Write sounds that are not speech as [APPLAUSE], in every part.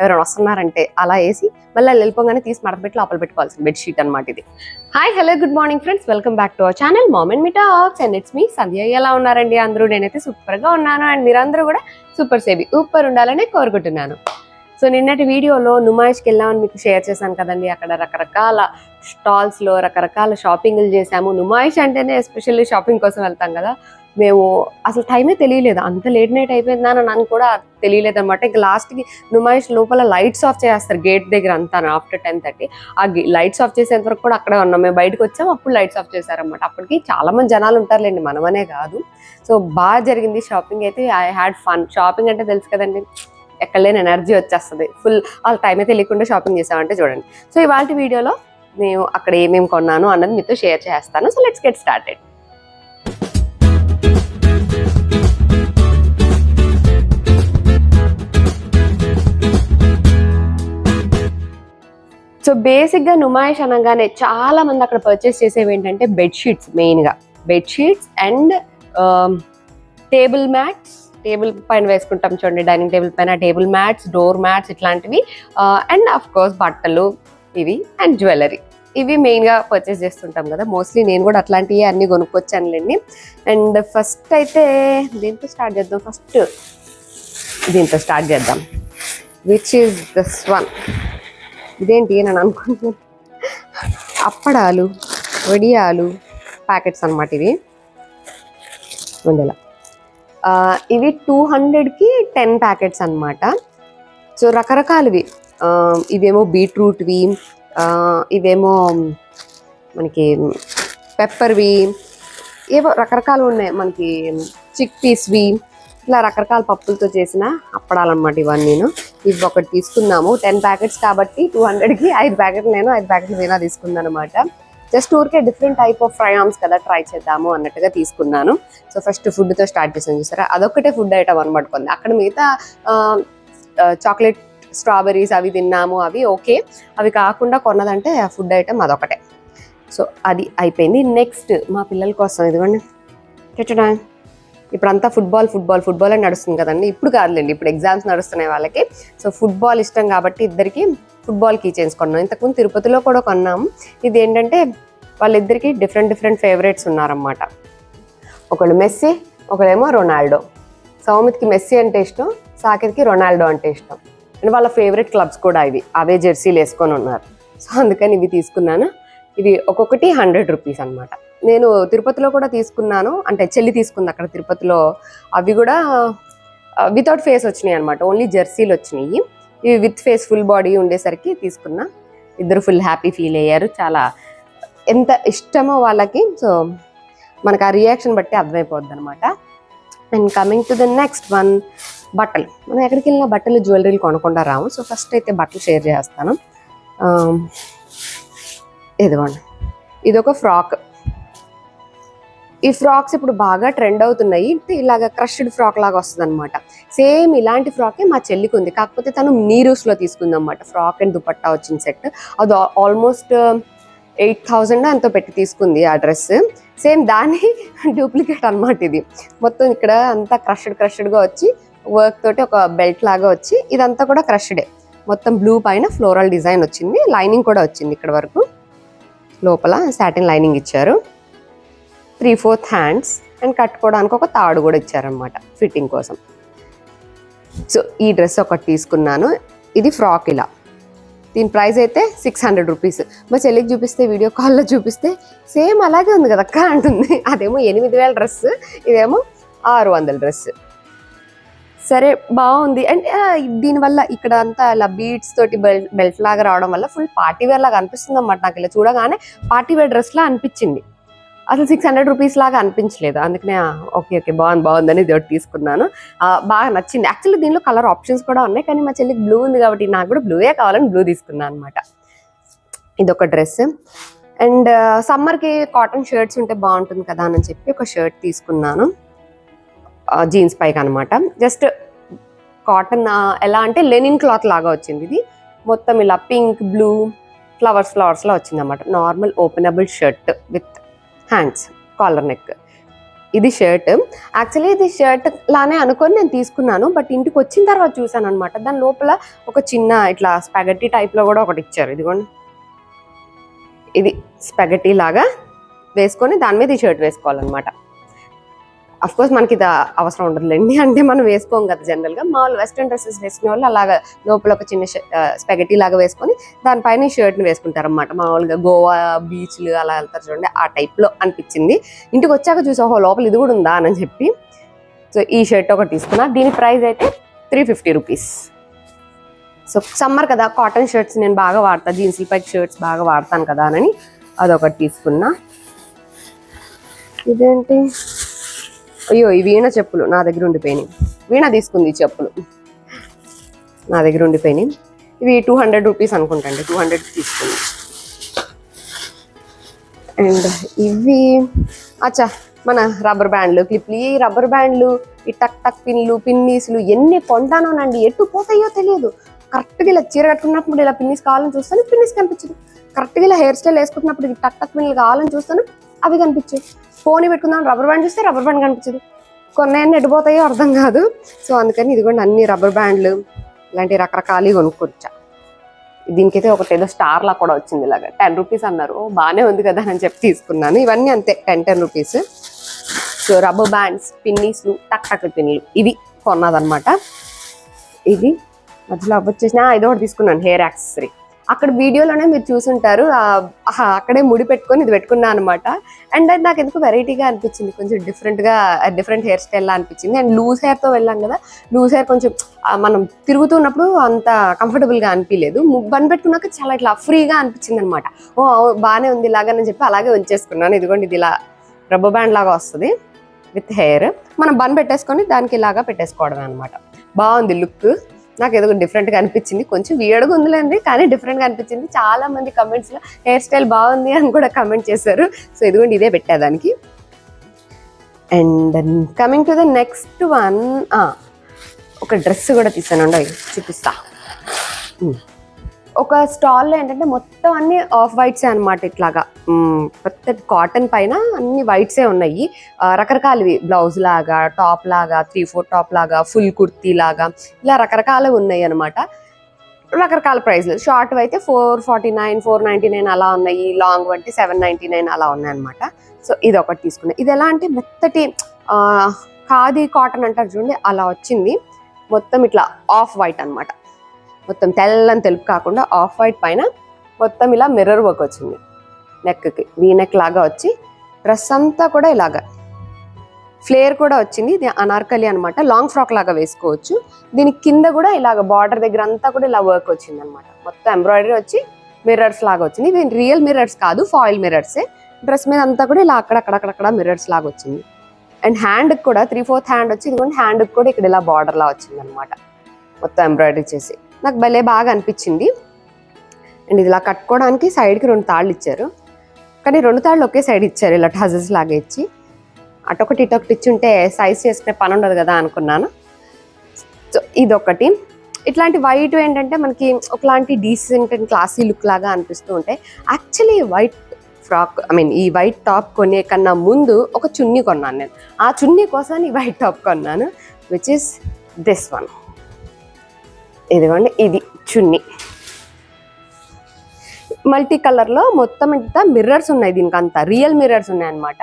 ఎవరైనా వస్తున్నారంటే అలా వేసి మళ్ళీ వెళ్ళిపోగానే తీసి మడతపెట్టి లోపల పెట్టుకోవాల్సిన బెడ్షీట్ అనమాట ఇది. Hi hello good morning friends welcome back to our channel moment me talks and it's me Sandhya ఎలా ఉన్నారండి అందరూ? నేనైతే సూపర్గా ఉన్నాను. అండ్ మీరందరూ కూడా సూపర్ సేవి సూపర్ ఉండాలని కోరుకుంటున్నాను. సో నిన్నటి వీడియోలో నుమాయిష్కి వెళ్ళామని మీకు షేర్ చేశాను కదండి. అక్కడ రకరకాల స్టాల్స్లో రకరకాల షాపింగ్లు చేశాము. నుమాయిష్ అంటేనే ఎస్పెషల్లీ షాపింగ్ కోసం వెళ్తాం కదా. మేము అసలు టైమే తెలియలేదు. అంత లేట్ నైట్ అయిపోయిందా నాకు కూడా తెలియలేదు అనమాట ఇంకా లాస్ట్కి నుమాయిష్ లోపల లైట్స్ ఆఫ్ చేస్తారు గేట్ దగ్గర అంతా ఆఫ్టర్ టెన్ థర్టీ ఆ లైట్స్ ఆఫ్ చేసేంత వరకు కూడా అక్కడే ఉన్నాం. మేము బయటకు వచ్చాం. అప్పుడు లైట్స్ ఆఫ్ చేశారనమాట అప్పటికి చాలామంది జనాలు ఉంటారులేండి. మనమనే కాదు. సో బాగా జరిగింది షాపింగ్ అయితే. ఐ హ్యాడ్ ఫన్ షాపింగ్ అంటే తెలుసు కదండి. ఎక్కడ లేని ఎనర్జీ వచ్చేస్తుంది ఫుల్ వాళ్ళ టైమే తెలియకుండా షాపింగ్ చేసామంటే చూడండి. సో ఇవాళ వీడియోలో నేను అక్కడ ఏమేమి కొన్నాను అన్నది మీతో షేర్ చేస్తాను. So let's get started so బేసిక్గా నుమాయిష్ అనగానే చాలా మంది అక్కడ పర్చేస్ చేసేవి ఏంటంటే బెడ్షీట్స్ మెయిన్గా bedsheets and table mats table పైన వేసుకుంటాం చూడండి డైనింగ్ టేబుల్ పైన టేబుల్ మ్యాట్స్ డోర్ మ్యాట్స్ ఇట్లాంటివి. అండ్ ఆఫ్ కోర్స్ బట్టలు ఇవి అండ్ జ్యువెలరీ ఇవి మెయిన్గా పర్చేస్ చేస్తుంటాం కదా. మోస్ట్లీ నేను కూడా అట్లాంటివి అన్నీ కొనుక్కొచ్చానులేండి. అండ్ ఫస్ట్ అయితే దీంతో స్టార్ట్ చేద్దాం? ఫస్ట్ దీంతో స్టార్ట్ చేద్దాం? విచ్ ఈస్ దిస్ వన్ ఇదేంటి నేను అనుకుంటున్నాను. అప్పడాలు వడియాలు ప్యాకెట్స్ అన్నమాట ఇవి. ఉండేలా. ఇవి టూ హండ్రెడ్కి టెన్ ప్యాకెట్స్ అన్నమాట. సో రకరకాలవి. ఇవేమో బీట్రూట్వి ఇవేమో మనకి పెప్పర్వి ఏవో రకరకాలు ఉన్నాయి మనకి చిక్ పీస్వి. ఇట్లా రకరకాల పప్పులతో చేసిన అప్పడాలన్నమాట నేను. ఇవి ఒకటి తీసుకున్నాము. టెన్ ప్యాకెట్స్ కాబట్టి టూ హండ్రెడ్కి ఐదు ప్యాకెట్లు నేను ఐదు ప్యాకెట్లు నేను తీసుకున్నాను అనమాట జస్ట్ ఊరికే డిఫరెంట్ టైప్ ఆఫ్ ఫ్రయామ్స్ కదా ట్రై చేద్దాము అన్నట్టుగా తీసుకున్నాను. సో ఫస్ట్ ఫుడ్తో స్టార్ట్ చేసాను చూసారా? అదొక్కటే ఫుడ్ ఐటమ్ అనమాట కొంది అక్కడ మిగతా చాక్లెట్ స్ట్రాబెరీస్ అవి తిన్నాము అవి ఓకే. అవి కాకుండా కొన్నదంటే ఆ ఫుడ్ ఐటమ్ అదొకటే. సో అది అయిపోయింది. నెక్స్ట్ మా పిల్లల కోసం ఇదిగోండి. చెట్టడానికి ఇప్పుడంతా ఫుట్బాల్ ఫుట్బాల్ ఫుట్బాల్ అని నడుస్తుంది కదండి. ఇప్పుడు కాదులేండి ఇప్పుడు ఎగ్జామ్స్ నడుస్తున్నాయి వాళ్ళకి. సో ఫుట్బాల్ ఇష్టం కాబట్టి ఇద్దరికి ఫుట్బాల్ కీ చైన్స్ కొన్నాం ఇంతకుముందు తిరుపతిలో కూడా కొన్నాము ఇది ఏంటంటే వాళ్ళిద్దరికి డిఫరెంట్ డిఫరెంట్ ఫేవరెట్స్ ఉన్నారన్నమాట. ఒకళ్ళు మెస్సీ ఒకళ్ళేమో రొనాల్డో. సౌమిత్కి మెస్సీ అంటే ఇష్టం సాకిర్కి రొనాల్డో అంటే ఇష్టం. అండ్ వాళ్ళ ఫేవరెట్ క్లబ్స్ కూడా ఇవి. అవే జెర్సీలు వేసుకొని ఉన్నారు. సో అందుకని ఇవి తీసుకున్నాను. ఇవి ఒక్కొక్కటి హండ్రెడ్ రూపీస్ అన్నమాట. నేను తిరుపతిలో కూడా తీసుకున్నాను. అంటే చెల్లి తీసుకుంది అక్కడ తిరుపతిలో. అవి కూడా వితౌట్ ఫేస్ వచ్చినాయి అనమాట ఓన్లీ జెర్సీలు వచ్చినాయి. ఇవి విత్ ఫేస్ ఫుల్ బాడీ ఉండేసరికి తీసుకున్నా. ఇద్దరు ఫుల్ హ్యాపీ ఫీల్ అయ్యారు. చాలా ఎంత ఇష్టమో వాళ్ళకి. సో మనకు ఆ రియాక్షన్ బట్టి అర్థమైపోద్ది అనమాట and coming to the next one బట్టలు. మనం ఎక్కడికి వెళ్ళినా బట్టలు జ్యువెలరీలు కొనకుండా రాము. సో ఫస్ట్ అయితే బట్టలు షేర్ చేస్తాను. ఇదిగోండి ఇది ఒక ఫ్రాక్ ఈ ఫ్రాక్స్ ఇప్పుడు బాగా ట్రెండ్ అవుతున్నాయి. అంటే ఇలాగ క్రష్డ్ ఫ్రాక్ లాగా వస్తుంది అనమాట సేమ్ ఇలాంటి ఫ్రాకే మా చెల్లికి ఉంది. కాకపోతే తను నీరూస్లో తీసుకుంది అనమాట ఫ్రాక్ అండ్ దుపట్టా వచ్చిన సెట్. అది ఆల్మోస్ట్ ఎయిట్ థౌజండ్ ఎంతో పెట్టి తీసుకుంది ఆ డ్రెస్. సేమ్ దాని [LAUGHS] డూప్లికేట్ అన్నమాట ఇది. మొత్తం ఇక్కడ అంతా క్రష్డ్ క్రష్డ్గా వచ్చి వర్క్ తోటి ఒక బెల్ట్ లాగా వచ్చి ఇదంతా కూడా క్రష్డే. మొత్తం బ్లూ పైన ఫ్లోరల్ డిజైన్ వచ్చింది. లైనింగ్ కూడా వచ్చింది ఇక్కడ వరకు. లోపల సాటిన్ లైనింగ్ ఇచ్చారు. త్రీ ఫోర్త్ హ్యాండ్స్ అండ్ కట్టుకోవడానికి ఒక తాడు కూడా ఇచ్చారనమాట ఫిట్టింగ్ కోసం. సో ఈ డ్రెస్ ఒకటి తీసుకున్నాను. ఇది ఫ్రాక్ ఇలా. దీని ప్రైస్ అయితే సిక్స్ హండ్రెడ్ రూపీస్. మా చెల్లికి చూపిస్తే వీడియో కాల్లో చూపిస్తే సేమ్ అలాగే ఉంది కదా అక్క అంటుంది. అదేమో ఎనిమిది వేల డ్రెస్ ఇదేమో ఆరు వందల డ్రెస్. సరే బాగుంది. అండ్ దీనివల్ల ఇక్కడ అంతా ఇలా బీడ్స్ తోటి బెల్ట్ బెల్ట్ లాగా రావడం వల్ల ఫుల్ పార్టీ వేర్ లాగా అనిపిస్తుంది అన్నమాట నాకు ఇలా చూడగానే. పార్టీ వేర్ డ్రెస్లా అనిపించింది. అసలు సిక్స్ హండ్రెడ్ రూపీస్ లాగా అనిపించలేదు. అందుకనే ఓకే ఓకే బాగుంది బాగుందని ఇది ఒకటి తీసుకున్నాను. బాగా నచ్చింది. యాక్చువల్లీ దీనిలో కలర్ ఆప్షన్స్ కూడా ఉన్నాయి కానీ మా చెల్లికి బ్లూ ఉంది కాబట్టి నాకు కూడా బ్లూయే కావాలని బ్లూ తీసుకున్నాను అనమాట ఇది ఒక డ్రెస్ అండ్ సమ్మర్కి కాటన్ షర్ట్స్ ఉంటే బాగుంటుంది కదా అని చెప్పి ఒక షర్ట్ తీసుకున్నాను. జీన్స్ పైకి అనమాట జస్ట్ కాటన్ ఎలా అంటే లెనిన్ క్లాత్ లాగా వచ్చింది ఇది. మొత్తం ఇలా పింక్ బ్లూ ఫ్లవర్స్ ఫ్లవర్స్లో వచ్చింది అనమాట normal openable shirt with hands collar neck ఇది షర్ట్ యాక్చువల్లీ ఇది షర్ట్ లానే అనుకొని నేను తీసుకున్నాను బట్ ఇంటికి వచ్చిన తర్వాత చూసాను అనమాట దాని లోపల ఒక చిన్న ఇట్లా స్పెగటి టైప్లో కూడా ఒకటి ఇచ్చారు. ఇదిగోండి. ఇది స్పెగటీ లాగా వేసుకొని దాని మీద ఈ షర్ట్ వేసుకోవాలన్నమాట. అఫ్ కోర్స్ మనకి ఇది అవసరం ఉండదులేండి. అంటే మనం వేసుకోం కదా జనరల్గా మామూలు వెస్ట్రన్ డ్రెస్సెస్ వేసుకునే వాళ్ళు అలాగా లోపల ఒక చిన్న స్పెగటీ లాగా వేసుకొని దానిపైన షర్ట్ని వేసుకుంటారు అనమాట మామూలుగా గోవా బీచ్లు అలా వెళ్తారు చూడండి. ఆ టైప్లో అనిపించింది. ఇంటికి వచ్చాక చూసా ఓహో లోపల ఇది కూడా ఉందా అని చెప్పి సో ఈ షర్ట్ ఒకటి తీసుకున్నా. దీని ప్రైస్ అయితే three fifty rupees so summer కదా కాటన్ షర్ట్స్ నేను బాగా వాడతా. జీన్స్ పైకి షర్ట్స్ బాగా వాడతాను కదా అని అదొకటి తీసుకున్నా. ఇదేంటి? అయ్యో ఈ వీణ చెప్పులు నా దగ్గర ఉండిపోయినాయి. వీణ తీసుకుంది చెప్పులు. నా దగ్గర ఉండిపోయినాయి. ఇవి టూ హండ్రెడ్ రూపీస్ అనుకుంటండి టూ హండ్రెడ్ తీసుకుంది. అండ్ ఇవి అచ్చా మన రబ్బర్ బ్యాండ్లు క్లిప్లు. ఈ రబ్బర్ బ్యాండ్లు ఈ టక్ టక్ పిన్లు పిన్నీసులు ఎన్ని కొంటానోనండి ఎటు పోతాయో తెలియదు. కరెక్ట్గా ఇలా చీర కట్టుకున్నప్పుడు ఇలా పిన్నీస్ కావాలని చూస్తాను పిన్నీస్ కనిపించదు. కరెక్ట్గా ఇలా హెయిర్ స్టైల్ వేసుకుంటున్నప్పుడు ఇది టక్ టక్ పిన్లు కావాలని చూస్తాను అవి కనిపించాయి ఫోన్ పెట్టుకుందాం రబ్బర్ బ్యాండ్ చూస్తే రబ్బర్ బ్యాండ్ కనిపించదు. కొన్ని అన్ని ఎడిపోతాయో అర్థం కాదు. సో అందుకని ఇదిగోండి అన్ని రబ్బర్ బ్యాండ్లు ఇలాంటి రకరకాలు కొనుక్కొచ్చా. దీనికైతే ఒకటి ఏదో స్టార్ లా కూడా వచ్చింది ఇలాగా. టెన్ రూపీస్ అన్నారు. బాగానే ఉంది కదా అని చెప్పి తీసుకున్నాను. ఇవన్నీ అంతే ten ten rupees so rubber bands పిన్నీస్లు tuck tuck పిన్నులు ఇవి కొన్నదన్నమాట. ఇది మధ్యలో వచ్చేసిన ఇది ఒకటి తీసుకున్నాను హెయిర్ యాక్సెసరీ అక్కడ వీడియోలోనే మీరు చూసుంటారు. ఆహా, అక్కడే ముడి పెట్టుకొని ఇది పెట్టుకున్నా అనమాట అండ్ అది నాకు ఎందుకు వెరైటీగా అనిపించింది. కొంచెం డిఫరెంట్గా డిఫరెంట్ హెయిర్ స్టైల్ లా అనిపించింది. అండ్ లూజ్ హెయిర్తో వెళ్ళాం కదా. లూజ్ హెయిర్ కొంచెం మనం తిరుగుతున్నప్పుడు అంత కంఫర్టబుల్గా అనిపించలేదు బన్ పెట్టుకున్నాక చాలా ఇట్లా ఫ్రీగా అనిపించింది అనమాట ఓ బాగానే ఉంది ఇలాగని చెప్పి అలాగే ఉంచేసుకున్నాను. ఇదిగోండి ఇది ఇలా రబ్బర్ బ్యాండ్ లాగా వస్తుంది విత్ హెయిర్ మనం బన్ పెట్టేసుకొని దానికి ఇలాగా పెట్టేసుకోవడమే అనమాట బాగుంది లుక్. నాకు ఏదో డిఫరెంట్గా అనిపించింది. కొంచెం వీడిగా ఉందిలేండి కానీ డిఫరెంట్గా అనిపించింది. చాలా మంది కమెంట్స్లో హెయిర్ స్టైల్ బాగుంది అని కూడా కమెంట్ చేశారు. సో ఇదిగోండి ఇదే పెట్టేదానికి. And coming to the next one ఒక డ్రెస్ కూడా తీసాను. అండి చూపిస్తా. ఒక స్టాల్లో ఏంటంటే మొత్తం అన్ని ఆఫ్ వైట్సే అనమాట ఇట్లాగా. పెద్ద కాటన్ పైన అన్ని వైట్సే ఉన్నాయి. రకరకాలవి. బ్లౌజ్ లాగా టాప్ లాగా త్రీ ఫోర్ టాప్ లాగా ఫుల్ కుర్తీ లాగా ఇలా రకరకాలు ఉన్నాయి అనమాట రకరకాల ప్రైస్లు. షార్ట్ అయితే four forty nine four ninety nine అలా ఉన్నాయి. లాంగ్ అంటే సెవెన్ నైంటీ నైన్ అలా ఉన్నాయి అనమాట సో ఇది ఒకటి తీసుకున్నా. ఇది ఎలా అంటే మెత్తటి ఖాదీ కాటన్ అంటారు చూడండి అలా వచ్చింది. మొత్తం ఇట్లా ఆఫ్ వైట్ అన్నమాట. మొత్తం తెల్లని తెలుపు కాకుండా ఆఫ్ వైట్ పైన మొత్తం ఇలా మిర్రర్ వర్క్ వచ్చింది. నెక్కి వీ నెక్ లాగా వచ్చి డ్రెస్ అంతా కూడా ఇలాగా. ఫ్లేర్ కూడా వచ్చింది ఇది అనార్కలి అనమాట లాంగ్ ఫ్రాక్ లాగా వేసుకోవచ్చు. దీని కింద కూడా ఇలాగ బార్డర్ దగ్గర అంతా కూడా ఇలా వర్క్ వచ్చింది అనమాట మొత్తం ఎంబ్రాయిడరీ వచ్చి మిర్రర్స్ లాగా వచ్చింది. ఇవి రియల్ మిర్రర్స్ కాదు ఫాయిల్ మిర్రర్సే డ్రెస్ మీద అంతా కూడా ఇలా అక్కడక్కడక్కడ మిర్రర్స్ లాగా వచ్చింది. అండ్ హ్యాండ్కి కూడా త్రీ ఫోర్త్ హ్యాండ్ వచ్చి ఇదిగోండి హ్యాండ్కి కూడా ఇక్కడ ఇలా బార్డర్లా వచ్చింది అనమాట మొత్తం ఎంబ్రాయిడరీ చేసి. నాకు భలే బాగా అనిపించింది. అండ్ ఇది ఇలా కట్టుకోవడానికి సైడ్కి రెండు తాళ్ళు ఇచ్చారు. కానీ రెండు తాళ్ళు ఒకే సైడ్ ఇచ్చారు ఇలా టజెస్ లాగా ఇచ్చి. అటొకటి ఇటొకటి ఇచ్చి ఉంటే సైజ్ చేసుకునే పని ఉండదు కదా అనుకున్నాను. సో ఇదొకటి. ఇట్లాంటి వైట్ ఏంటంటే మనకి ఒకలాంటి డీసెంట్ అండ్ క్లాసీ లుక్ లాగా అనిపిస్తూ ఉంటాయి actually white frock I mean ఈ వైట్ టాప్ కొనే కన్నా ముందు ఒక చున్నీ కొన్నాను నేను. ఆ చున్నీ కోసం ఈ వైట్ టాప్ కొన్నాను విచ్ ఇస్ దిస్ వన్ ఇదిగోండి ఇది చున్నీ. మల్టీ కలర్లో మొత్తం ఇంత మిర్రర్స్ ఉన్నాయి దీనికి అంతా రియల్ మిర్రర్స్ ఉన్నాయి అనమాట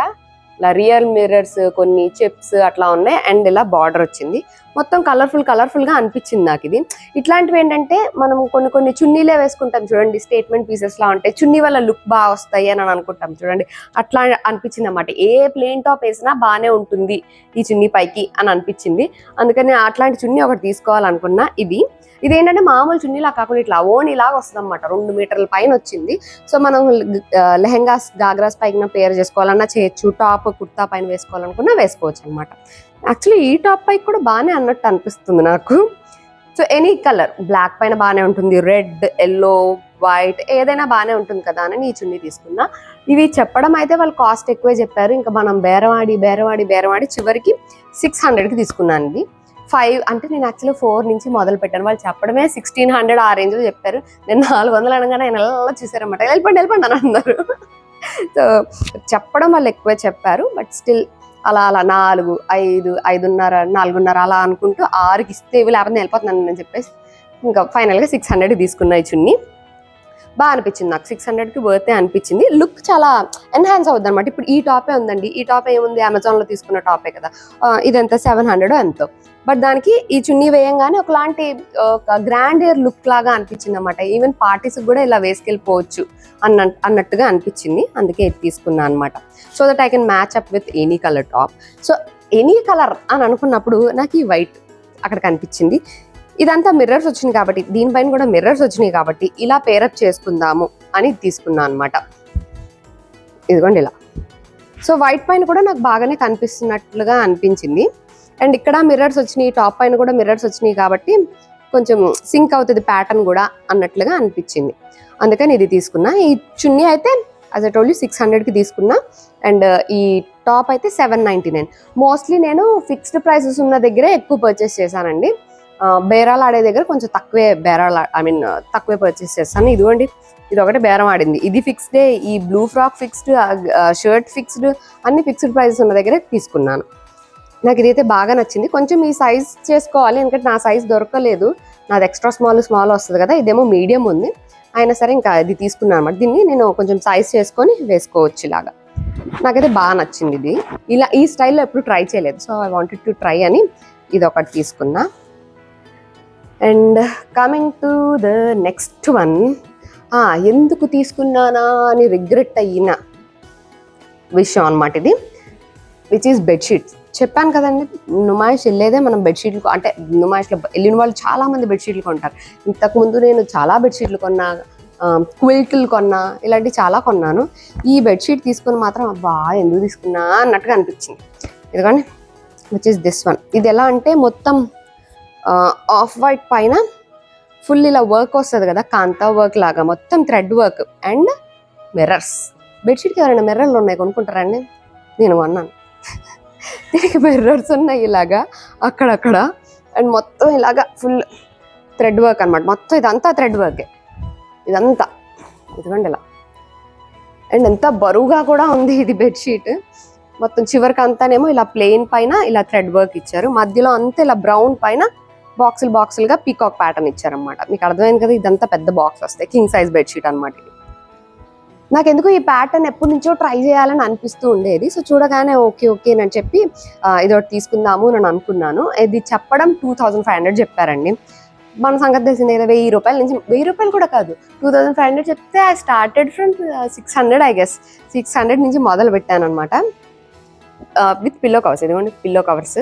ఇలా రియల్ మిర్రర్స్ కొన్ని చిప్స్ అట్లా ఉన్నాయి. అండ్ ఇలా బార్డర్ వచ్చింది. మొత్తం కలర్ఫుల్ కలర్ఫుల్గా అనిపించింది నాకు ఇది. ఇట్లాంటివి ఏంటంటే మనం కొన్ని కొన్ని చున్నీలే వేసుకుంటాం చూడండి స్టేట్మెంట్ పీసెస్లా ఉంటాయి చున్నీ వల్ల లుక్ బాగా వస్తాయి అని అనుకుంటాం చూడండి. అట్లా అనిపించింది అనమాట ఏ ప్లేన్ టాప్ వేసినా బాగానే ఉంటుంది ఈ చున్నీ పైకి అని అనిపించింది. అందుకని అట్లాంటి చున్నీ ఒకటి తీసుకోవాలనుకున్నా ఇది. ఇదేంటంటే మామూలు చున్నీలా కాకుండా ఇట్లా ఓణి లాగా వస్తుంది అనమాట రెండు మీటర్ల పైన వచ్చింది. సో మనం లెహెంగాస్ గాగ్రాస్ పైన పేర్ చేసుకోవాలన్నా చేయొచ్చు. టాప్ కుర్తా పైన వేసుకోవాలనుకున్నా వేసుకోవచ్చు అనమాట యాక్చువల్లీ ఈ టాప్ పైకి కూడా బాగానే అన్నట్టు అనిపిస్తుంది నాకు. సో ఎనీ కలర్ బ్లాక్ పైన బాగానే ఉంటుంది. రెడ్ ఎల్లో వైట్ ఏదైనా బాగానే ఉంటుంది కదా అని ఈ చున్నీ తీసుకున్నా. ఇవి చెప్పడం అయితే వాళ్ళు కాస్ట్ ఎక్కువే చెప్పారు. ఇంకా మనం బేరవాడి బేరవాడి బేరవాడి చివరికి సిక్స్ హండ్రెడ్కి తీసుకున్నాను ఇది ఫైవ్ అంటే నేను యాక్చువల్లీ ఫోర్ నుంచి మొదలు పెట్టాను. వాళ్ళు చెప్పడమే సిక్స్టీన్ హండ్రెడ్ ఆ రేంజ్లో చెప్పారు. నేను నాలుగు వందలు అనగానే ఆయన ఎలా చూసారన్నమాట. వెళ్ళిపోండి వెళ్ళిపోండి అని అన్నారు. [LAUGHS] సో చెప్పడం వాళ్ళు ఎక్కువే చెప్పారు. బట్ స్టిల్ అలా అలా నాలుగు ఐదు ఐదున్నర నాలుగున్నర అలా అనుకుంటూ ఆరుకి ఇస్తే ఇవి లేకపోతే వెళ్ళిపోతున్నాను అని చెప్పేసి ఇంకా ఫైనల్గా సిక్స్ హండ్రెడ్ తీసుకున్నాయి చున్నీ. బాగా అనిపించింది నాకు. సిక్స్ హండ్రెడ్కి వర్తే అనిపించింది. లుక్ చాలా ఎన్హాన్స్ అవుద్ది అనమాట ఇప్పుడు ఈ టాపే ఉందండి. ఈ టాప్ ఏముంది? అమెజాన్లో తీసుకున్న టాపే కదా. ఇదెంత సెవెన్ హండ్రెడ్ ఎంతో. బట్ దానికి ఈ చున్నీ వేయంగానే ఒకలాంటి ఒక గ్రాండియర్ లుక్ లాగా అనిపించింది అనమాట ఈవెన్ పార్టీస్కి కూడా ఇలా వేసుకెళ్ళిపోవచ్చు అన్న అన్నట్టుగా అనిపించింది. అందుకే ఇది తీసుకున్నాను అనమాట so that I can match up with any colour top so any colour అని అనుకున్నప్పుడు నాకు ఈ వైట్ అక్కడ కనిపించింది. ఇదంతా మిర్రర్స్ వచ్చింది కాబట్టి దీనిపైన కూడా మిర్రర్స్ వచ్చినాయి కాబట్టి ఇలా పేరప్ చేసుకుందాము అని తీసుకున్నాను అనమాట ఇదిగోండి ఇలా. సో వైట్ పైన కూడా నాకు బాగానే కనిపిస్తున్నట్లుగా అనిపించింది. అండ్ ఇక్కడ మిర్రర్స్ వచ్చినాయి టాప్ పైన కూడా మిర్రర్స్ వచ్చినాయి కాబట్టి కొంచెం సింక్ అవుతుంది ప్యాటర్న్ కూడా అన్నట్లుగా అనిపించింది. అందుకని ఇది తీసుకున్నా. ఈ చున్నీ అయితే అస్ అ టోల్ సిక్స్ హండ్రెడ్కి తీసుకున్నా. అండ్ uh, ఈ టాప్ అయితే సెవెన్ నైంటీ నైన్ మోస్ట్లీ నేను ఫిక్స్డ్ ప్రైసెస్ ఉన్న దగ్గరే ఎక్కువ పర్చేస్ చేశానండి. బేరాలు ఆడే దగ్గర కొంచెం తక్కువే బేరాలు ఐ మీన్ తక్కువే పర్చేస్ చేస్తాను. ఇదిగోండి ఇది ఒకటి బేరం ఆడింది. ఇది ఫిక్స్డే ఈ blue frock fixed shirt fixed అన్ని ఫిక్స్డ్ ప్రైజెస్ ఉన్న దగ్గరే తీసుకున్నాను. నాకు ఇదైతే బాగా నచ్చింది. కొంచెం ఈ సైజ్ చేసుకోవాలి ఎందుకంటే నా సైజ్ దొరకలేదు. నాది ఎక్స్ట్రా స్మాల్ స్మాల్ వస్తుంది కదా ఇదేమో మీడియం ఉంది. అయినా సరే ఇంకా ఇది తీసుకున్నాను అనమాట దీన్ని నేను కొంచెం సైజ్ చేసుకొని వేసుకోవచ్చు ఇలాగా. నాకైతే బాగా నచ్చింది ఇది. ఇలా ఈ స్టైల్లో ఎప్పుడు ట్రై చేయలేదు. So I wanted to try అని ఇది ఒకటి తీసుకున్నా. And coming to the next one ఎందుకు తీసుకున్నానా అని రిగ్రెట్ అయిన విషయం అనమాట ఇది విచ్ ఈస్ బెడ్షీట్స్ చెప్పాను కదండి నుమాయిష్ వెళ్ళేదే మనం బెడ్షీట్లు అంటే నుమాయిష్లో వెళ్ళిన వాళ్ళు చాలా మంది బెడ్షీట్లు కొంటారు. ఇంతకుముందు నేను చాలా బెడ్షీట్లు కొన్నా క్విల్ట్లు కొన్నా ఇలాంటివి చాలా కొన్నాను. ఈ బెడ్షీట్ తీసుకొని మాత్రం అబ్బా ఎందుకు తీసుకున్నా అన్నట్టుగా అనిపించింది. ఎందుకంటే విచ్ ఇస్ దిస్ వన్ ఇది ఎలా అంటే మొత్తం ఆఫ్ వైట్ పైన ఫుల్ ఇలా వర్క్ వస్తుంది కదా కాంతా వర్క్ లాగా మొత్తం థ్రెడ్ వర్క్ అండ్ మిర్రర్స్. బెడ్షీట్కి ఎవరైనా మిర్రర్లు ఉన్నాయి కొనుక్కుంటారండి నేను కొన్నాను. [LAUGHS] దీనికి మిర్రర్స్ ఉన్నాయి ఇలాగా అక్కడక్కడ. అండ్ మొత్తం ఇలాగా ఫుల్ థ్రెడ్ వర్క్ అన్నమాట. మొత్తం ఇదంతా థ్రెడ్ వర్కే. ఇదంతా. ఇదిగోండి ఇలా. అండ్ ఎంత బరువుగా కూడా ఉంది ఇది బెడ్షీట్. మొత్తం చివరికి అంతానేమో ఇలా ప్లెయిన్ పైన ఇలా థ్రెడ్ వర్క్ ఇచ్చారు. మధ్యలో అంతా ఇలా బ్రౌన్ పైన బాక్సులు బాక్సులుగా పీకాక్ ప్యాటర్న్ ఇచ్చారనమాట మీకు అర్థమైంది కదా ఇదంతా పెద్ద బాక్స్ వస్తాయి కింగ్ సైజ్ బెడ్షీట్ అనమాట ఇది. నాకు ఎందుకు ఈ ప్యాటర్న్ ఎప్పటి నుంచో ట్రై చేయాలని అనిపిస్తూ ఉండేది. సో చూడగానే ఓకే ఓకే అని చెప్పి ఇదొకటి ఇది ఒకటి తీసుకుందాము నేను అనుకున్నాను. ఇది చెప్పడం టూ థౌజండ్ ఫైవ్ హండ్రెడ్ చెప్పారండి. మన సంగతి తెలిసిందే కదా వెయ్యి రూపాయల నుంచి వెయ్యి రూపాయలు కూడా కాదు టూ థౌజండ్ ఫైవ్ హండ్రెడ్ చెప్తే I started from six hundred I guess six hundred నుంచి మొదలు పెట్టాను అనమాట విత్ పిల్లో కవర్స్ ఇదిగోండి పిల్లో కవర్స్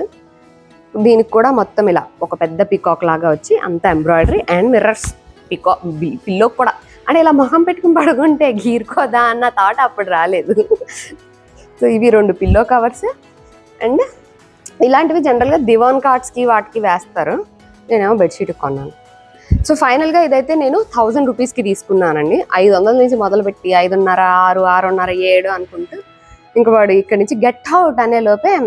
దీనికి కూడా మొత్తం ఇలా ఒక పెద్ద పికాక్ లాగా వచ్చి అంత ఎంబ్రాయిడరీ అండ్ మిర్రర్స్ పికా పిల్లో కూడా. అంటే ఇలా మొహం పెట్టుకుని పడుకుంటే గీరుకోదా అన్న థాట్ అప్పుడు రాలేదు. సో ఇవి రెండు పిల్లో కవర్స్ అండ్ ఇలాంటివి జనరల్గా దివాన్ కార్డ్స్కి వాటికి వేస్తారు. నేనేమో బెడ్షీట్ కొన్నాను. సో ఫైనల్గా ఇదైతే నేను థౌజండ్ రూపీస్కి తీసుకున్నానండి. ఐదు వందల నుంచి మొదలుపెట్టి ఐదున్నర ఆరు ఆరున్నర ఏడు అనుకుంటూ. ఇంక వాడు ఇక్కడ నుంచి గెట్ అవుట్ అనే లోపే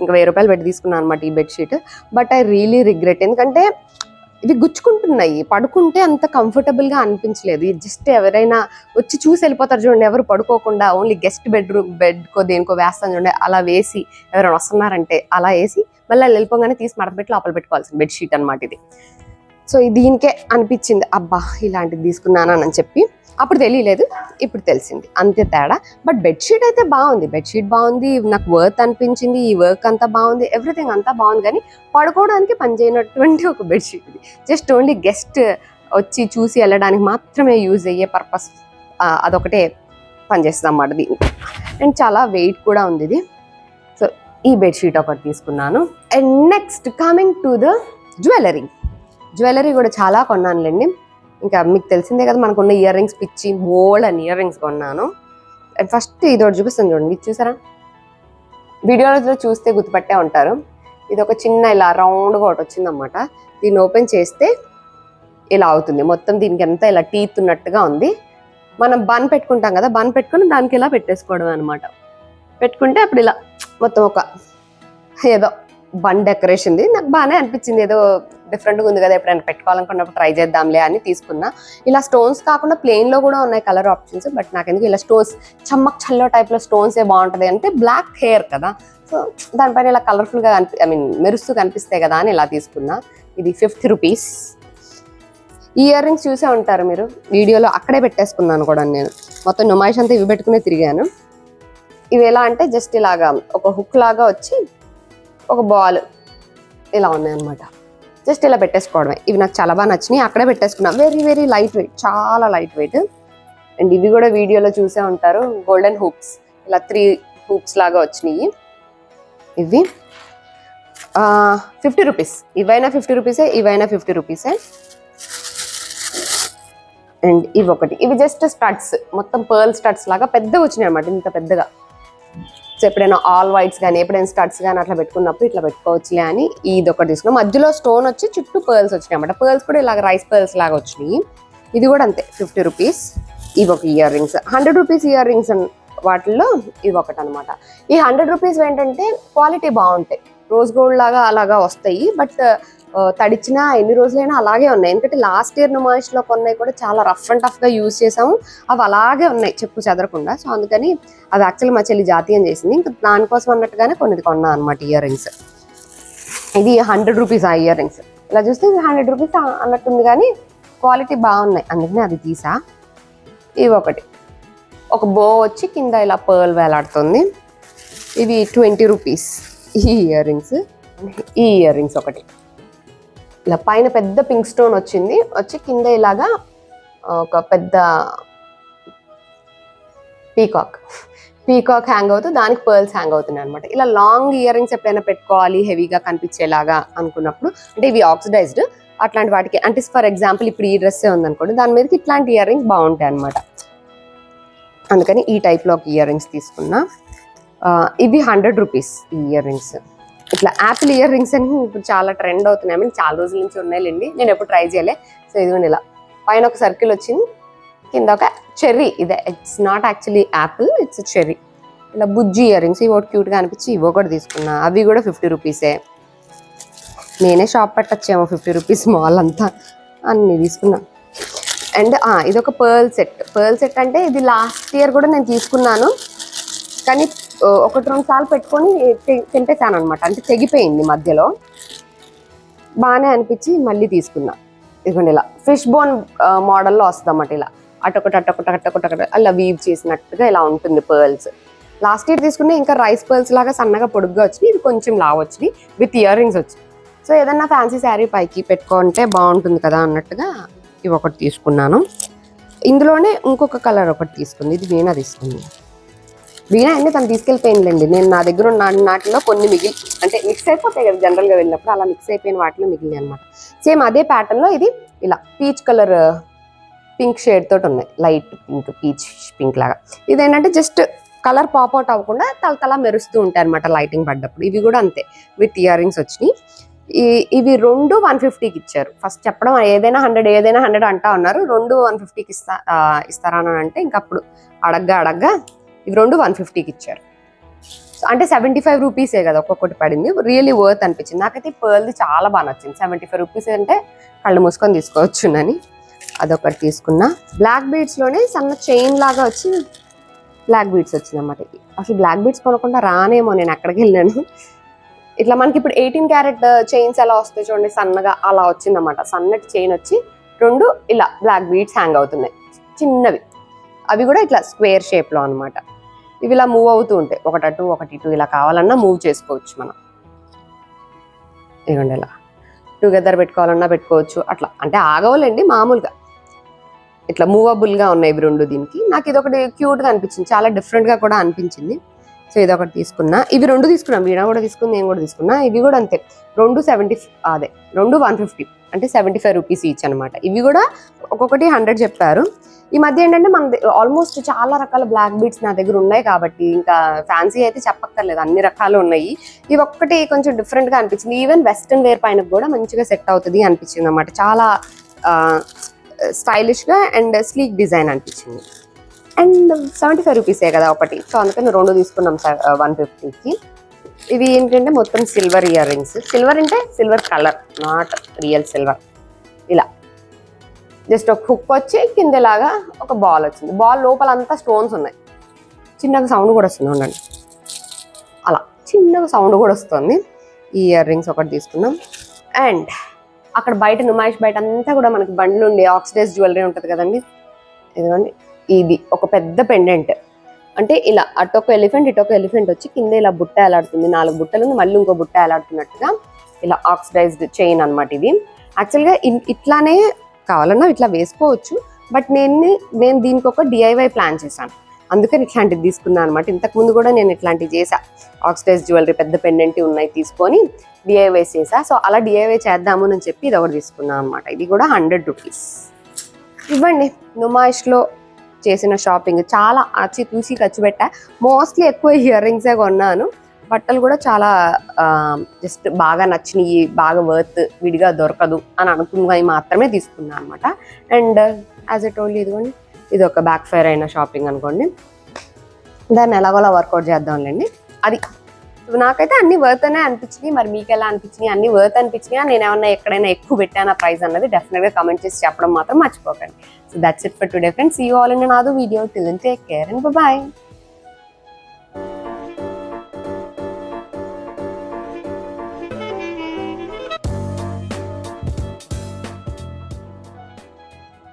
ఇంకా వెయ్యి రూపాయలు పెట్టి తీసుకున్నాను అనమాట ఈ bedsheet. But I really regret. ఎందుకంటే ఇవి గుచ్చుకుంటున్నాయి. పడుకుంటే అంత కంఫర్టబుల్గా అనిపించలేదు. జస్ట్ ఎవరైనా వచ్చి చూసి వెళ్ళిపోతారు చూడండి. ఎవరు పడుకోకుండా ఓన్లీ గెస్ట్ బెడ్రూమ్ బెడ్కో దేనికో వేస్తాను చూడండి. అలా వేసి ఎవరైనా వస్తున్నారంటే అలా వేసి మళ్ళీ వెళ్ళిపోగానే తీసి మడపెట్టి లోపల పెట్టుకోవాల్సిన బెడ్షీట్ అనమాట ఇది. సో దీనికే అనిపించింది అబ్బా ఇలాంటిది తీసుకున్నాను అని చెప్పి. అప్పుడు తెలియలేదు ఇప్పుడు తెలిసింది. అంతే తేడా. బట్ బెడ్షీట్ అయితే బాగుంది. బెడ్షీట్ బాగుంది నాకు వర్క్ అనిపించింది ఈ వర్క్ అంతా బాగుంది ఎవ్రీథింగ్ అంతా బాగుంది. కానీ పడుకోవడానికి పనిచేయనటువంటి ఒక బెడ్షీట్ ఇది. జస్ట్ ఓన్లీ గెస్ట్ వచ్చి చూసి వెళ్ళడానికి మాత్రమే యూజ్ అయ్యే పర్పస్ అదొకటే పనిచేస్తుంది అన్నమాట దీనికి అండ్ చాలా వెయిట్ కూడా ఉంది ఇది. సో ఈ బెడ్షీట్ ఒకటి తీసుకున్నాను. And next coming to the jewellery jewellery కూడా చాలా కొన్నానులేండి. ఇంకా మీకు తెలిసిందే కదా మనకున్న ఇయర్ రింగ్స్ పిచ్చి బోల్డ్ అని ఇయర్ రింగ్స్ కొన్నాను. అండ్ ఫస్ట్ ఇది ఒకటి చూపిస్తాను చూడండి ఇది చూసారా? వీడియోలో చూస్తే గుర్తుపట్టే ఉంటారు. ఇది ఒక చిన్న ఇలా రౌండ్గా ఒకటి వచ్చిందన్నమాట. దీన్ని ఓపెన్ చేస్తే ఇలా అవుతుంది. మొత్తం దీనికి అంతా ఇలా టీత్ ఉన్నట్టుగా ఉంది. మనం బన్ పెట్టుకుంటాం కదా బన్ పెట్టుకుని దానికి ఇలా పెట్టేసుకోవడం అనమాట పెట్టుకుంటే అప్పుడు ఇలా మొత్తం ఒక ఏదో బన్ డెకరేషన్ది నాకు బాగానే అనిపించింది. ఏదో డిఫరెంట్గా ఉంది కదా ఎప్పుడైనా పెట్టుకోవాలనుకున్నప్పుడు ట్రై చేద్దాంలే అని తీసుకున్నా. ఇలా స్టోన్స్ కాకుండా ప్లెయిన్లో కూడా ఉన్నాయి కలర్ ఆప్షన్స్ బట్ నాకు ఎందుకు ఇలా స్టోన్స్ చమ్మక్ చల్లో టైప్లో స్టోన్స్ ఏ బాగుంటుంది అంటే బ్లాక్ హెయిర్ కదా. సో దానిపైన ఇలా కలర్ఫుల్గా కనిపి ఐ మీన్ మెరుస్తూ కనిపిస్తాయి కదా అని ఇలా తీసుకున్నా. ఇది ఫిఫ్టీ రూపీస్ ఇయర్ రింగ్స్ చూసే ఉంటారు మీరు. వీడియోలో అక్కడే పెట్టేసుకున్నాను కూడా నేను. మొత్తం నుమాయిష్ అంతా ఇవి పెట్టుకునే తిరిగాను. ఇవి ఎలా అంటే జస్ట్ ఇలాగా ఒక హుక్ లాగా వచ్చి ఒక బాల్ ఇలా ఉన్నాయన్నమాట. జస్ట్ ఇలా పెట్టేసుకోవడమే. ఇవి నాకు చాలా బాగా నచ్చినాయి. అక్కడే పెట్టేసుకున్నా. వెరీ వెరీ లైట్ వెయిట్ చాలా లైట్ వెయిట్ అండ్ ఇవి కూడా వీడియోలో చూసే ఉంటారు. గోల్డెన్ హూప్స్ ఇలా త్రీ హూప్స్ లాగా వచ్చినాయి. ఇవి ఫిఫ్టీ రూపీస్ ఇవైనా ఫిఫ్టీ రూపీసే ఇవైనా ఫిఫ్టీ రూపీసే అండ్ ఇవి ఒకటి. ఇవి జస్ట్ స్టడ్స్ మొత్తం పర్ల్ స్టడ్స్ లాగా పెద్దగా వచ్చినాయి అనమాట ఇంత పెద్దగా. సో ఎప్పుడైనా ఆల్ వైట్స్ కానీ ఎప్పుడైనా స్టడ్స్ కానీ అట్లా పెట్టుకున్నప్పుడు ఇట్లా పెట్టుకోవచ్చులే అని ఇది ఒకటి తీసుకున్నాం. మధ్యలో స్టోన్ వచ్చి చుట్టూ పర్ల్స్ వచ్చినాయి అనమాట పర్ల్స్ కూడా ఇలాగ రైస్ పర్ల్స్ లాగా వచ్చినాయి. ఇది కూడా అంతే ఫిఫ్టీ రూపీస్ ఇవి ఒక earrings hundred rupees earrings వాటిల్లో ఇవి ఒకటి అనమాట ఈ హండ్రెడ్ రూపీస్ ఏంటంటే క్వాలిటీ బాగుంటాయి. రోజ్ గోల్డ్ లాగా అలాగా వస్తాయి. బట్ తడిచినా ఎన్ని రోజులైనా అలాగే ఉన్నాయి. ఎందుకంటే లాస్ట్ ఇయర్ నుమాయిష్లో కొన్నాయి కూడా చాలా రఫ్ అండ్ టఫ్గా యూజ్ చేసాము అవి అలాగే ఉన్నాయి చెప్పు చెదరకుండా. సో అందుకని అవి యాక్చువల్లీ మా చెల్లి జాతీయం చేసింది. ఇంకా దానికోసం అన్నట్టుగానే కొన్ని కొన్నా అనమాట ఇయర్ రింగ్స్ ఇది హండ్రెడ్ రూపీస్ ఆ ఇయర్ రింగ్స్ ఇలా చూస్తే ఇది హండ్రెడ్ రూపీస్ అన్నట్టుంది కానీ క్వాలిటీ బాగున్నాయి. అందుకని అది తీసా. ఇవి ఒకటి. ఒక బో వచ్చి కింద ఇలా పర్ల్ వేలాడుతుంది. ఇవి ట్వంటీ రూపీస్ ఈ ఇయర్ రింగ్స్ ఈ ఇయర్ రింగ్స్ ఒకటి. ఇలా పైన పెద్ద పింక్ స్టోన్ వచ్చింది. వచ్చి కింద ఇలాగా ఒక పెద్ద పీకాక్ పీకాక్ హ్యాంగ్ అవుతూ దానికి పర్ల్స్ హ్యాంగ్ అవుతున్నాయి అనమాట ఇలా లాంగ్ ఇయర్ రింగ్స్ ఎప్పుడైనా పెట్టుకోవాలి హెవీగా కనిపించేలాగా అనుకున్నప్పుడు అంటే ఇవి ఆక్సిడైజ్డ్ అట్లాంటి వాటికి అంటే ఫర్ ఎగ్జాంపుల్ ఇప్పుడు ఈ డ్రెస్సే ఉందనుకోండి దాని మీదకి ఇట్లాంటి ఇయర్ రింగ్స్ బాగుంటాయి అనమాట అందుకని ఈ టైప్లో ఒక ఇయర్ రింగ్స్ తీసుకున్నా ఇవి హండ్రెడ్ రూపీస్ ఈ ఇయర్ రింగ్స్ ఇట్లా యాపిల్ ఇయర్ రింగ్స్ అని ఇప్పుడు చాలా ట్రెండ్ అవుతున్నాయి. I చాలా రోజుల నుంచి ఉన్నాయిలేండి. నేను ఎప్పుడు ట్రై చేయలే. సో ఇదిగోండి ఇలా. పైన ఒక సర్కిల్ వచ్చింది. కింద ఒక చెర్రీ. ఇదే it's not actually apple it's cherry ఇలా బుజ్జి ఇయర్ రింగ్స్. ఇవి ఒకటి క్యూట్గా అనిపించి ఇవి ఒకటి తీసుకున్నా. అవి కూడా ఫిఫ్టీ రూపీసే నేనే షాప్ పెట్టచ్చేమో ఫిఫ్టీ రూపీస్ మాల్ అంతా. అన్నీ తీసుకున్నా. అండ్ ఇది ఒక పర్ల్ సెట్ పర్ల్ సెట్ అంటే ఇది లాస్ట్ ఇయర్ కూడా నేను తీసుకున్నాను. కానీ ఒకటి రెండు సార్లు పెట్టుకొని తె- అనమాట అంటే తెగిపోయింది మధ్యలో. బాగానే అనిపించి మళ్ళీ తీసుకున్నా. ఇదిగోండి ఇలా. ఫిష్ బోన్ మోడల్లో వస్తుందన్నమాట ఇలా. అటొకటి అటొకటి అటొకటి అటొకటి అలా వీవ్ చేసినట్టుగా ఇలా ఉంటుంది పర్ల్స్ లాస్ట్ ఇయర్ తీసుకునే ఇంకా రైస్ పర్ల్స్ లాగా సన్నగా పొడుగ్గా వచ్చినాయి. ఇది కొంచెం లావ్ వచ్చినాయి. విత్ ఇయర్ రింగ్స్ వచ్చినాయి. సో ఏదన్నా ఫ్యాన్సీ శారీ పైకి పెట్టుకుంటే బాగుంటుంది కదా అన్నట్టుగా ఇవి ఒకటి తీసుకున్నాను. ఇందులోనే ఇంకొక కలర్ ఒకటి తీసుకుంది. ఇది వీణా తీసుకుంది. వీణ అన్నీ తను తీసుకెళ్ళిపోయిందండి నేను నా దగ్గర ఉన్న నాటిలో కొన్ని మిగిలి అంటే మిక్స్ అయిపోతాయి కదా జనరల్గా వెళ్ళినప్పుడు అలా మిక్స్ అయిపోయిన వాటిలో మిగిలినాయి అనమాట సేమ్ అదే ప్యాటర్న్లో ఇది ఇలా పీచ్ కలర్ పింక్ షేడ్ తోటి ఉన్నాయి. లైట్ పింక్ పీచ్ పింక్ లాగా. ఇదేంటంటే జస్ట్ కలర్ పాప్ అవుట్ అవ్వకుండా తల తల మెరుస్తూ ఉంటాయి అనమాట లైటింగ్ పడ్డప్పుడు. ఇవి కూడా అంతే విత్ ఇయర్ రింగ్స్ వచ్చినాయి. ఈ ఇవి రెండు వన్ ఫిఫ్టీకి ఇచ్చారు. ఫస్ట్ చెప్పడం ఏదైనా హండ్రెడ్ ఏదైనా హండ్రెడ్ అంటా ఉన్నారు. రెండు వన్ ఫిఫ్టీకి ఇస్తా ఇస్తారా అని అంటే ఇంక అప్పుడు అడగ్గా అడగ్గా ఇవి రెండు వన్ ఫిఫ్టీకి ఇచ్చారు. సో అంటే సెవెంటీ ఫైవ్ రూపీసే కదా ఒక్కొక్కటి పడింది. రియల్లీ వర్త్ అనిపించింది. నాకైతే పర్ల్ది చాలా బాగా నచ్చింది. సెవెంటీ ఫైవ్ రూపీస్ అంటే కళ్ళు మూసుకొని తీసుకోవచ్చునని అదొకటి తీసుకున్నా. బ్లాక్ బీడ్స్లోనే సన్న చైన్ లాగా వచ్చి బ్లాక్ బీడ్స్ వచ్చింది అన్నమాట అసలు బ్లాక్ బీడ్స్ కొనకుండా రానేమో నేను అక్కడికి వెళ్ళాను. ఇట్లా మనకి ఇప్పుడు ఎయిటీన్ క్యారెట్ చైన్స్ ఎలా వస్తాయి చూడండి. సన్నగా అలా వచ్చిందన్నమాట. సన్నటి చైన్ వచ్చి రెండు ఇలా బ్లాక్ బీడ్స్ హ్యాంగ్ అవుతున్నాయి. చిన్నవి. అవి కూడా ఇట్లా స్క్వేర్ షేప్లో అన్నమాట. ఇవి ఇలా మూవ్ అవుతూ ఉంటాయి. ఒకటి అటు ఒకటి ఇటు ఇలా కావాలన్నా మూవ్ చేసుకోవచ్చు మనం. ఇవ్వండి ఇలా. టుగెదర్ పెట్టుకోవాలన్నా పెట్టుకోవచ్చు. అట్లా. అంటే ఆగవలేండి మామూలుగా. ఇట్లా మూవబుల్గా ఉన్నాయి ఇవి రెండు దీనికి. నాకు ఇది ఒకటి క్యూట్గా అనిపించింది. చాలా డిఫరెంట్గా కూడా అనిపించింది. సో ఇది ఒకటి తీసుకున్నా. ఇవి రెండు తీసుకున్నాం. వీణ కూడా తీసుకుంది నేను కూడా తీసుకున్నా. ఇవి కూడా అంతే. రెండు సెవెంటీ అదే. రెండు వన్ ఫిఫ్టీ. అంటే సెవెంటీ ఫైవ్ రూపీస్ ఈచ్ అనమాట ఇవి కూడా ఒక్కొక్కటి హండ్రెడ్ చెప్పారు. ఈ మధ్య ఏంటంటే మన ఆల్మోస్ట్ చాలా రకాల బ్లాక్ బీట్స్ నా దగ్గర ఉన్నాయి కాబట్టి ఇంకా ఫ్యాన్సీ అయితే చెప్పక్కర్లేదు. అన్ని రకాలు ఉన్నాయి. ఇవి ఒక్కటి కొంచెం డిఫరెంట్గా అనిపించింది. ఈవెన్ వెస్ట్రన్ వేర్ పైన కూడా మంచిగా సెట్ అవుతుంది అనిపించింది అనమాట చాలా స్టైలిష్గా అండ్ స్లీక్ డిజైన్ అనిపించింది. అండ్ సెవెంటీ ఫైవ్ రూపీసే కదా ఒకటి. సో అందుకని రెండు తీసుకున్నాం వన్ ఫిఫ్టీకి ఇవి ఏంటంటే మొత్తం సిల్వర్ ఇయర్ రింగ్స్ సిల్వర్ అంటే silver colour not real silver ఇలా. జస్ట్ ఒక హుక్ వచ్చి కిందలాగా ఒక బాల్ వచ్చింది. బాల్ లోపల అంతా స్టోన్స్ ఉన్నాయి. చిన్నగా సౌండ్ కూడా వస్తుంది ఉండండి అలా. చిన్నగా సౌండ్ కూడా వస్తుంది. ఈ ఇయర్ రింగ్స్ ఒకటి తీసుకున్నాం అండ్ అక్కడ బయట నుమాయిష్ బయట అంతా కూడా మనకి బండ్లు ఉండే ఆక్సిడైజ్ జ్యువెలరీ ఉంటుంది కదండి. ఇదిగోండి. ఇది ఒక పెద్ద పెండెంట్ అంటే ఇలా అటొక ఎలిఫెంట్ ఇటొక ఎలిఫెంట్ వచ్చి కింద ఇలా బుట్ట ఎలాడుతుంది నాలుగు బుట్టలు ఉంది, మళ్ళీ ఇంకో బుట్ట ఎలాడుతున్నట్టుగా ఇలా ఆక్సిడైజ్డ్ చైన్ అన్నమాట ఇది. యాక్చువల్గా ఇట్లానే కావాలన్నా ఇట్లా వేసుకోవచ్చు. బట్ నేను నేను దీనికి ఒక డిఐవై ప్లాన్ చేశాను. అందుకని ఇట్లాంటిది తీసుకున్నాను అనమాట ఇంతకుముందు కూడా నేను ఇట్లాంటివి చేశా. ఆక్సిడైజ్ జ్యువెలరీ పెద్ద పెండెంట్ ఉన్నాయి తీసుకొని డిఐవై చేసా సో అలా డిఐవై చేద్దాము అని చెప్పి ఇది ఒకటి తీసుకున్నాను అనమాట ఇది కూడా హండ్రెడ్ రూపీస్ ఇవ్వండి. నుమాయిష్లో చేసిన షాపింగ్ చాలా ఆచి చూసి ఖర్చు పెట్టా మోస్ట్లీ ఎక్కువ ఇయర్ రింగ్సే కొన్నాను. బట్టలు కూడా చాలా జస్ట్ బాగా నచ్చినాయి బాగా వర్త్ విడిగా దొరకదు అని అనుకున్నవి మాత్రమే తీసుకున్నాను అనమాట అండ్ యాజ్ ఎ టోల్ ఇదిగోండి. ఇది ఒక బ్యాక్ ఫైర్ అయిన షాపింగ్ అనుకోండి. దాన్ని ఎలాగోలా వర్కౌట్ చేద్దాంలేండి. అది నాకైతే అన్ని వర్త్ అనే అనిపించినాయి. మరి మీకు ఎలా అనిపించినాయి? అన్ని వర్త్ అనిపించినాయా? నేను ఏమన్నా ఎక్కడైనా ఎక్కువ పెట్టానా ప్రైస్ అన్నది డెఫినెట్గా కమెంట్ చేసి చెప్పడం మాత్రం మర్చిపోకండి. So that's it for today friends you all in another video till take care and bye